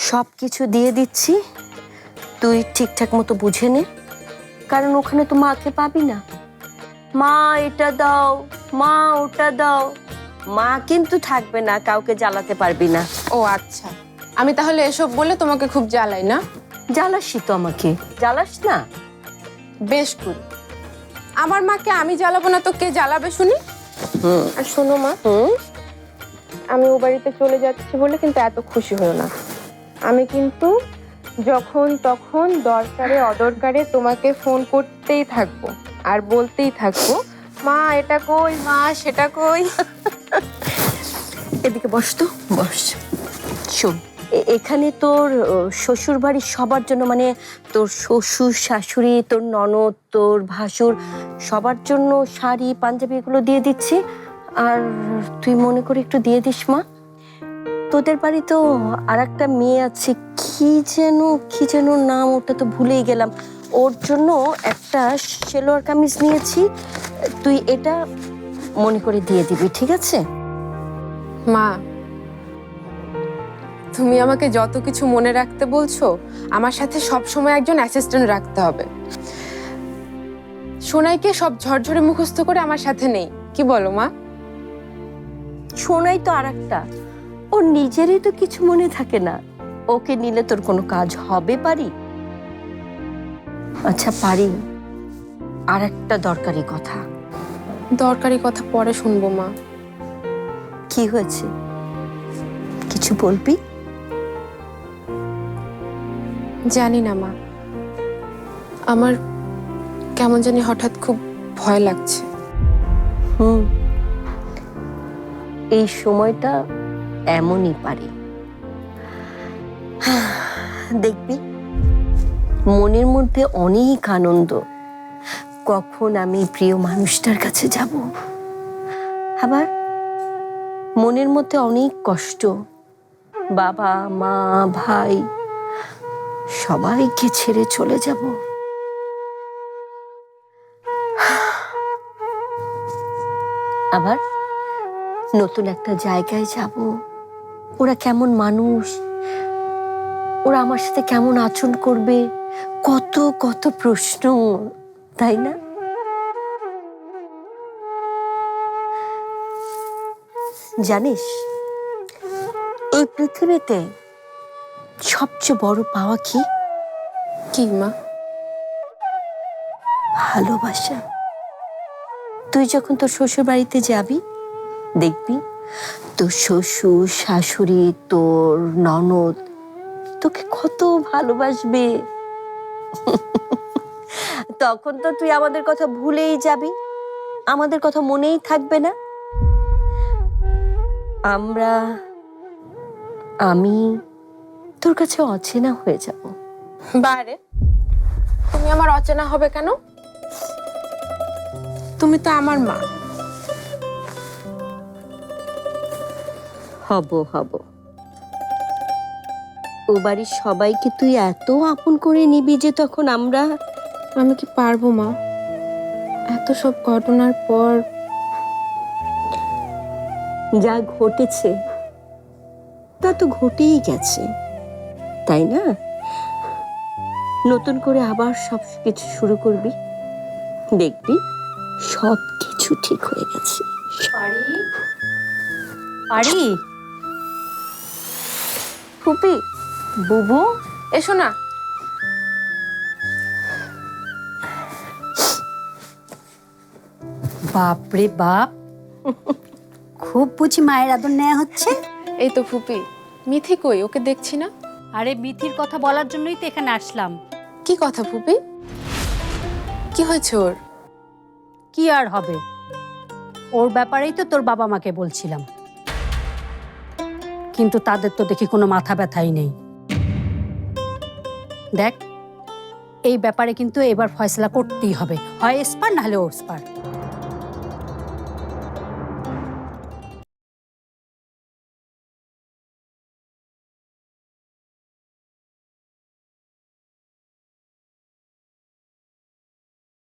সব কিছু দিয়ে দিচ্ছি। তুই ঠিকঠাক মতো বুঝে নে। কারণ ওখানে তো মাকে পাবি না। মা এটা দাও। মা ওটা দাও। মা কিন্তু থাকবে না কাউকে জ্বালাতে পারবি না। ও আচ্ছা। আমি তাহলে এসব বলে তোমাকে খুব জ্বালাই না? জ্বালাসই তো আমাকে। জ্বালাস না। বেশ করি। আমার মাকে আমি জ্বালাবো না তো কে জ্বালাবে শুনি? হুম। আর শোনো মা হুম? আমি ও বাড়িতে চলে যাচ্ছি বলে কিন্তু এত খুশি হলো না। আমি কিন্তু যখন তখন দরকারে, অদরকারে তোমাকে ফোন করতেই থাকব, আর বলতেই থাকব, মা, এটা কই, মা, সেটা কই? এদিকে বস তো, বস। শোন এখানে তোর শ্বশুর বাড়ির সবার জন্য মানে তোর শ্বশুর, শাশুড়ি, তোর ননদ, তোর ভাসুর, সবার জন্য শাড়ি, পাঞ্জাবি এগুলো দিয়ে দিচ্ছি। আর তুই মনে করে একটু দিয়ে দিস, মা। তোদের বাড়ি তো আর একটা মেয়ে আছে কি যেন কি যেন নাম ওটা তো ভুলেই গেলাম। ওর জন্য একটা সেলোয়ার কামিজ নিয়েছি তুই এটা মনে করে দিয়ে দিবি ঠিক আছে? মা তুমি আমাকে যত কিছু মনে রাখতে বলছো আমার সাথে সব সময় একজন অ্যাসিস্ট্যান্ট রাখতে হবে। সোনাইকে সব ঝরঝরে মুখস্থ করে আমার সাথে নেই কি বলো মা? শোনাই তো আর একটা ওর নিজেরই তো কিছু মনে থাকে না। ওকে নিলে তোর কোনো কাজ হবে পারি? আচ্ছা পারি। আর একটা দরকারি কথা। দরকারি কথা পরে শুনব মা। কি হয়েছে? কিছু বলবি? জানি না মা। আমার কেমন জানি হঠাৎ খুব ভয় লাগছে। হুম। এই সময়টা এমনই পারি। দেখবি, মনের মধ্যে অনেক আনন্দ। কখন আমি প্রিয় মানুষটার কাছে যাব? আবার মনের মধ্যে অনেক কষ্ট। বাবা, মা, ভাই, সবাইকে ছেড়ে চলে যাব। আবার নতুন একটা জায়গায় যাব। ওরা কেমন মানুষ? ওরা আমার সাথে কেমন আচরণ করবে? কত কত প্রশ্ন তাই না? জানিস এই পৃথিবীতে সবচেয়ে বড় পাওয়া কি? কি মা? ভালোবাসা। তুই যখন তোর শ্বশুর বাড়িতে যাবি দেখবি তোর শ্বশুর, শাশুড়ি, তোর ননদ তোকে কত ভালোবাসবে? তখন তো তুই আমাদের কথা ভুলেই যাবি। আমাদের কথা মনেই থাকবে না। আমরা, আমি তোর কাছে অচেনা হয়ে যাব। বারে, তুমি আমার অচেনা হবে কেন? তুমি তো আমার মা। হব হব। ও বাড়ির সবাইকে তুই এত আপন করে নিবি যে তখন আমরা আমি কি পারব মা? এত সব ঘটনার পর যা ঘটেছে তা তো ঘটেই গেছে তাই না? নতুন করে আবার সব কিছু শুরু করবি। দেখবি সব কিছু ঠিক হয়ে গেছে। পারি ফুপি বুবু এসো না। বাপরে বাপ। খুব বুঝি মায়ের আদর নেওয়া হচ্ছে? এই তো ফুপি মিথি কই? ওকে দেখছি না। আরে মিথির কথা বলার জন্যই তো এখানে আসলাম। কি কথা ফুপি? কি হয়েছে ওর? কি আর হবে? ওর ব্যাপারেই তো তোর বাবা মাকে বলছিলাম। কিন্তু তাদের তো দেখি কোনো মাথা ব্যথাই নেই। দেখ, এই ব্যাপারে কিন্তু এবার ফয়সলা করতেই হবে। হয় এসপার নাহলে ওসপার।